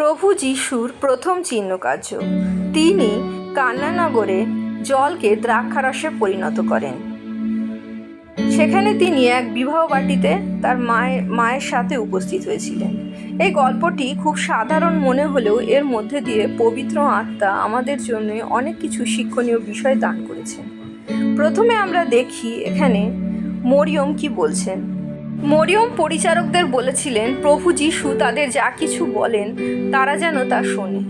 প্রভু যিশুর প্রথম চিহ্নকার্য। তিনি কান্নানগরে জলকে দ্রাক্ষারসে পরিণত করেন। সেখানে তিনি এক বিবাহ বাটিতে তার মায়ের মায়ের সাথে উপস্থিত হয়েছিলেন। এই গল্পটি খুব সাধারণ মনে হলেও এর মধ্যে দিয়ে পবিত্র আত্মা আমাদের জন্য অনেক কিছু শিক্ষণীয় বিষয় দান করেছেন। প্রথমে আমরা দেখি এখানে মরিয়ম কি বলছেন। মরিয়ম পরিচারকদের বলেছিলেন, প্রভু যিশু তাদের যা কিছু বলেন, তারা যেন তা শোনে।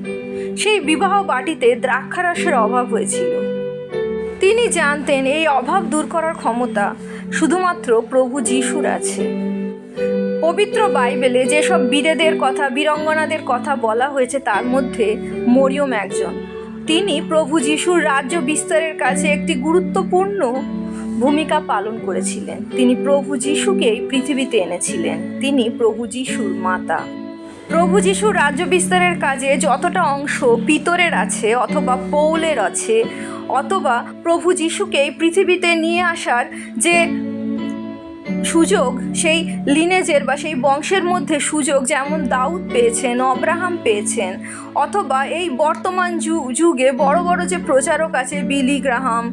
সেই বিবাহ বাটিতে দ্রাক্ষারসের অভাব হয়েছিল। তিনি জানতেন, এই অভাব দূর করার ক্ষমতা শুধুমাত্র প্রভু যিশুর আছে। পবিত্র বাইবেলে যেসব বীরেদের কথা, বীরঙ্গনাদের কথা বলা হয়েছে, তার মধ্যে মরিয়ম একজন। তিনি প্রভু যিশুর রাজ্য বিস্তারের কাছে একটি গুরুত্বপূর্ণ ভূমিকা পালন করেছিলেন। তিনি প্রভু যিশুকেই পৃথিবীতে এনেছিলেন। তিনি প্রভু যিশুর মাতা। প্রভু যিশুর রাজ্য বিস্তারের কাজে যতটা অংশ পিতরের আছে অথবা পৌলের আছে, অথবা প্রভু যিশুকে এই পৃথিবীতে নিয়ে আসার যে সুযোগ, সেই লিনেজের বা সেই বংশের মধ্যে সুযোগ যেমন দাউদ পেয়েছেন অব্রাহাম পেয়েছেন, অথবা এই বর্তমান যুগে বড় বড় যে প্রচারক আছে বিলি গ্রাহাম,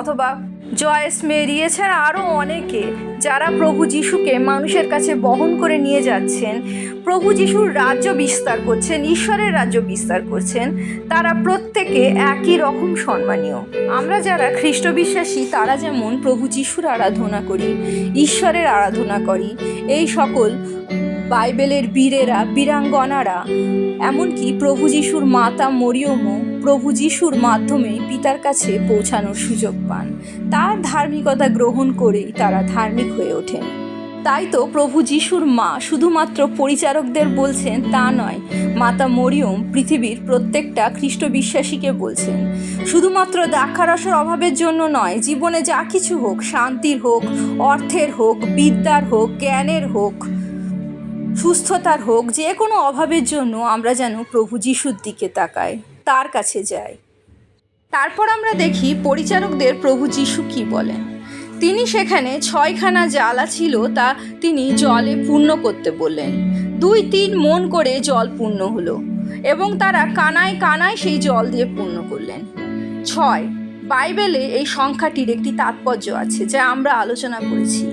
অথবা জয়েস মেরি এছাড়া আরও অনেকে যারা প্রভু যিশুকে মানুষের কাছে বহন করে নিয়ে যাচ্ছেন। প্রভু যিশুর রাজ্য বিস্তার করছেন, ঈশ্বরের রাজ্য বিস্তার করছেন। তারা প্রত্যেকে একই রকম সম্মানীয়। আমরা যারা খ্রিস্ট বিশ্বাসী তারা যেমন প্রভু যিশুর আরাধনা করি, ঈশ্বরের আরাধনা করি, এই সকল বাইবেলের বীরেরা, বীরাঙ্গনারা, এমনকি প্রভু যিশুর মাতা মরিয়মও প্রভু যিশুর মাধ্যমেই পিতার কাছে পৌঁছানোর সুযোগ পান। তার ধার্মিকতা গ্রহণ করেই তারা ধার্মিক হয়ে ওঠেন। তাই তো প্রভু যিশুর মা শুধুমাত্র পরিচারকদের বলছেন তা নয়, মাতা মরিয়ম পৃথিবীর প্রত্যেকটা খ্রিস্ট বিশ্বাসীকে বলছেন। শুধুমাত্র দ্রাক্ষারসের অভাবের জন্য নয়, জীবনে যা কিছু হোক, শান্তির হোক, অর্থের হোক, বিদ্যার হোক, জ্ঞানের হোক, সুস্থতার হোক, যে কোনো অভাবের জন্য আমরা যেন প্রভু যিশুর দিকে তাকাই। তার কাছে যাই। তারপর আমরা দেখি পরিচারকদের প্রভু যিশু কি বলেন। তিনি সেখানে ছয়খানা জ্বালা ছিল তা তিনি জলে পূর্ণ করতে বললেন। দুই তিন মন করে জল পূর্ণ হলো এবং তারা কানায় কানায় সেই জল দিয়ে পূর্ণ করলেন। ছয়, বাইবেলে এই সংখ্যাটির একটি তাৎপর্য আছে যা আমরা আলোচনা করেছি।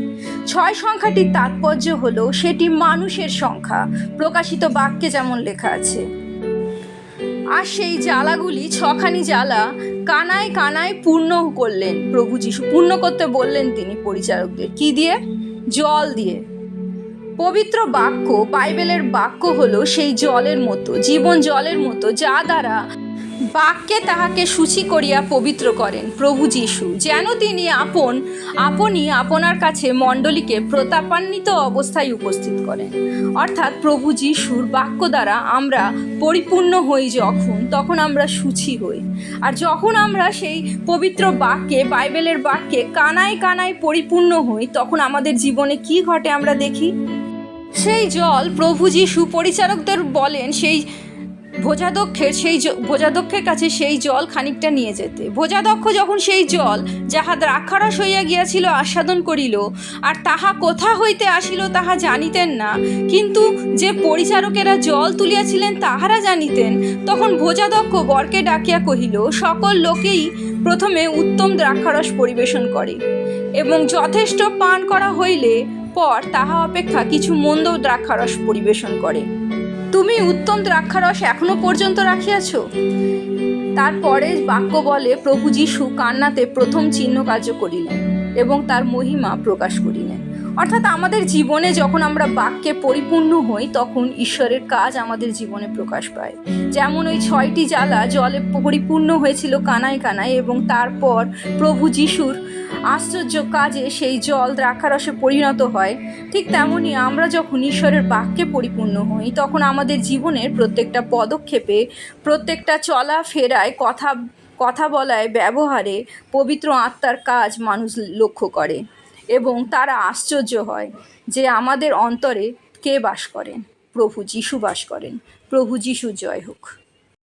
ছয় সংখ্যাটির তাৎপর্য হলো, সেটি মানুষের সংখ্যা। প্রকাশিত বাক্যে যেমন লেখা আছে আর সেই জ্বালাগুলি ছখানি জ্বালা কানায় কানায় পূর্ণ করলেন প্রভু যিশু। পূর্ণ করতে বললেন তিনি পরিচারকদের। কি দিয়ে? জল দিয়ে। পবিত্র বাক্য, বাইবেলের বাক্য হলো সেই জলের মতো, জীবন জলের মতো, যা দ্বারা বাক্যে তাহাকে সূচি করিয়া পবিত্র করেন প্রভু যীশু। যেন তিনি আপন, আপনি আপনার কাছে মণ্ডলীকে প্রতাপান্বিত অবস্থায় উপস্থিত করেন। অর্থাৎ প্রভু যীশুর বাক্য দ্বারা আমরা পরিপূর্ণ হই যখন, তখন আমরা সূচি হই। আর যখন আমরা সেই পবিত্র বাক্যে, বাইবেলের বাক্যে কানায় কানায় পরিপূর্ণ হই, তখন আমাদের জীবনে কি ঘটে আমরা দেখি? সেই জল প্রভু যিশু পরিচারকদের বলেন, সেই ভোজাদক্ষের সেই ভোজাদক্ষের কাছে সেই জল খানিকটা নিয়ে যেতে। ভোজাদক্ষ যখন সেই জল, যাহা দ্রাক্ষারস হইয়া গিয়াছিল, আস্বাদন করিল, আর তাহা কোথা হইতে আসিল তাহা জানিতেন না, কিন্তু যে পরিচারকেরা জল তুলিয়াছিলেন তাহারা জানিতেন। তখন ভোজাদক্ষ বরকে ডাকিয়া কহিল, সকল লোকেই প্রথমে উত্তম দ্রাক্ষারস পরিবেশন করে এবং যথেষ্ট পান করা হইলে পর তাহা অপেক্ষা কিছু মন্দ দ্রাক্ষারস পরিবেশন করে। তুমি উত্তম দ্রাক্ষারস এখনও পর্যন্ত রাখিয়াছ? তারপরে বাক্য বলে প্রভু যীশু কান্নাতে প্রথম চিহ্ন কার্য করিলেন এবং তার মহিমা প্রকাশ করিলেন। অর্থাৎ আমাদের জীবনে যখন আমরা বাক্যে পরিপূর্ণ হই, তখন ঈশ্বরের কাজ আমাদের জীবনে প্রকাশ পায়। যেমন ওই ছয়টি জ্বালা জলে পরিপূর্ণ হয়েছিল কানায় কানায় এবং তারপর প্রভু যিশুর আশ্চর্য কাজে সেই জল দ্রাক্ষারসে পরিণত হয়, ঠিক তেমনই আমরা যখন ঈশ্বরের বাক্যে পরিপূর্ণ হই, তখন আমাদের জীবনের প্রত্যেকটা পদক্ষেপে, প্রত্যেকটা চলা ফেরায়, কথা কথা বলায়, ব্যবহারে পবিত্র আত্মার কাজ মানুষ লক্ষ্য করে। এবং তারা আশ্চর্য হয় যে আমাদের অন্তরে কে বাস করেন? প্রভু যিশু বাস করেন। প্রভু যিশু জয় হোক।